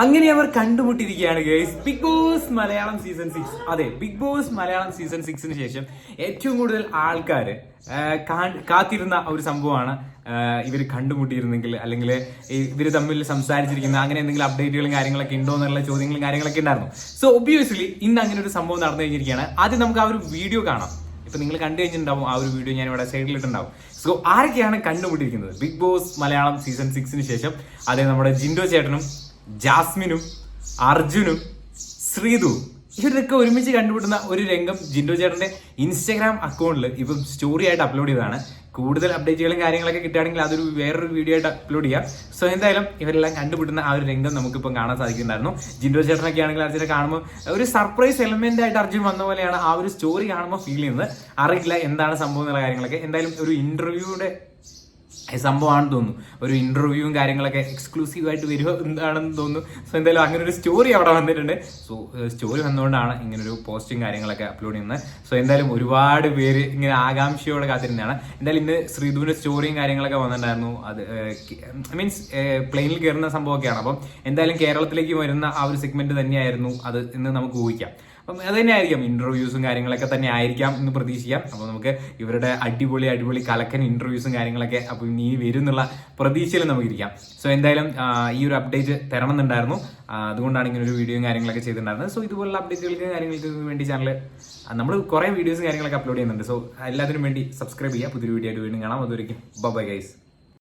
അങ്ങനെ അവർ കണ്ടുമുട്ടിയിരിക്കുകയാണ് guys big boss Malayalam season six അതെ ബിഗ് ബോസ് മലയാളം സീസൺ സിക്സിന് ശേഷം ഏറ്റവും കൂടുതൽ ആൾക്കാർ കാത്തിരുന്ന ഒരു സംഭവമാണ് ഇവർ കണ്ടുമുട്ടിയിരുന്നെങ്കിൽ അല്ലെങ്കിൽ ഇവർ തമ്മിൽ സംസാരിച്ചിരിക്കുന്ന അങ്ങനെ എന്തെങ്കിലും അപ്ഡേറ്റുകളും കാര്യങ്ങളൊക്കെ ഉണ്ടോ എന്നുള്ള ചോദ്യങ്ങളും കാര്യങ്ങളൊക്കെ ഉണ്ടായിരുന്നു. സോ ഒബ്വിയസ്ലി ഇന്ന് അങ്ങനെ ഒരു സംഭവം നടന്നു കഴിഞ്ഞിരിക്കുകയാണ്. ആദ്യം നമുക്ക് ആ ഒരു വീഡിയോ കാണാം. ഇപ്പൊ നിങ്ങൾ കണ്ടു കഴിഞ്ഞിട്ടുണ്ടാവും ആ ഒരു വീഡിയോ ഞാൻ ഇവിടെ സൈഡിലിട്ടുണ്ടാവും. സോ ആരൊക്കെയാണ് കണ്ടുമുട്ടിയിരിക്കുന്നത്? ബിഗ് ബോസ് മലയാളം സീസൺ സിക്സിന് ശേഷം. അതെ നമ്മുടെ ജിൻഡോ ചേട്ടനും ജാസ്മിനും അർജുനും ശ്രീതു ഇവരൊക്കെ ഒരുമിച്ച് കണ്ടുപിടുന്ന ഒരു രംഗം ജിൻഡോ ചേട്ടന്റെ ഇൻസ്റ്റാഗ്രാം അക്കൗണ്ടിൽ ഇപ്പം സ്റ്റോറി ആയിട്ട് അപ്ലോഡ് ചെയ്തതാണ്. കൂടുതൽ അപ്ഡേറ്റുകളും കാര്യങ്ങളൊക്കെ കിട്ടുകയാണെങ്കിൽ അതൊരു വേറൊരു വീഡിയോ ആയിട്ട് അപ്ലോഡ് ചെയ്യാം. സോ എന്തായാലും ഇവരെല്ലാം കണ്ടുപിടുന്ന ആ ഒരു രംഗം നമുക്കിപ്പം കാണാൻ സാധിക്കുന്നുണ്ടായിരുന്നു. ജിൻഡോ ചേട്ടനൊക്കെ ആണെങ്കിൽ അർജുനെ കാണുമ്പോൾ ഒരു സർപ്രൈസ് എലമെന്റ് ആയിട്ട് അർജുൻ വന്ന പോലെയാണ് ആ ഒരു സ്റ്റോറി കാണുമ്പോൾ ഫീൽ ചെയ്യുന്നത്. അറിയില്ല എന്താണ് സംഭവം എന്നുള്ള കാര്യങ്ങളൊക്കെ. എന്തായാലും ഒരു ഇന്റർവ്യൂയുടെ സംഭവമാണെന്ന് തോന്നുന്നു. ഒരു ഇന്റർവ്യൂവും കാര്യങ്ങളൊക്കെ എക്സ്ക്ലൂസീവ് ആയിട്ട് വരുമോ എന്താണെന്ന് തോന്നുന്നു. സോ എന്തായാലും അങ്ങനെ ഒരു സ്റ്റോറി അവിടെ വന്നിട്ടുണ്ട്. സോ സ്റ്റോറി വന്നുകൊണ്ടാണ് ഇങ്ങനെ ഒരു പോസ്റ്റും കാര്യങ്ങളൊക്കെ അപ്ലോഡ് ചെയ്യുന്നത്. സോ എന്തായാലും ഒരുപാട് പേര് ഇങ്ങനെ ആകാംക്ഷയോടെ കാത്തിരുന്നതാണ്. എന്തായാലും ഇന്ന് ശ്രീധുവിന്റെ സ്റ്റോറിയും കാര്യങ്ങളൊക്കെ വന്നിട്ടുണ്ടായിരുന്നു. അത് മീൻസ് പ്ലെയിനിൽ കയറുന്ന സംഭവമൊക്കെയാണ്. അപ്പം എന്തായാലും കേരളത്തിലേക്ക് വരുന്ന ആ ഒരു സെഗ്മെന്റ് തന്നെയായിരുന്നു. അത് ഇന്ന് നമുക്ക് ഊഹിക്കാം. അപ്പം അത് തന്നെ ആയിരിക്കാം ഇന്റർവ്യൂസും കാര്യങ്ങളൊക്കെ തന്നെ ആയിരിക്കാം എന്ന് പ്രതീക്ഷിക്കാം. അപ്പോൾ നമുക്ക് ഇവരുടെ അടിപൊളി അടിപൊളി കലക്കൻ ഇന്റർവ്യൂസും കാര്യങ്ങളൊക്കെ അപ്പോൾ ഇനി വരും എന്നുള്ള പ്രതീക്ഷയിൽ നമുക്കിരിക്കാം. സോ എന്തായാലും ഈ ഒരു അപ്ഡേറ്റ് തരണമെന്നുണ്ടായിരുന്നു. അതുകൊണ്ടാണ് ഇങ്ങനെ ഒരു വീഡിയോയും കാര്യങ്ങളൊക്കെ ചെയ്തിട്ടുണ്ടായിരുന്നത്. സോ ഇതുപോലുള്ള അപ്ഡേറ്റുകൾക്ക് കാര്യങ്ങൾക്ക് വേണ്ടി ചാനൽ നമ്മൾ കുറേ വീഡിയോസും കാര്യങ്ങളൊക്കെ അപ്ലോഡ് ചെയ്യുന്നുണ്ട്. സോ എല്ലാത്തിനും വേണ്ടി സബ്സ്ക്രൈബ് ചെയ്യുക. പുതിയൊരു വീഡിയോ ആയിട്ട് വീണ്ടും കാണാം. അതുവരെയും ബൈ ഗൈസ്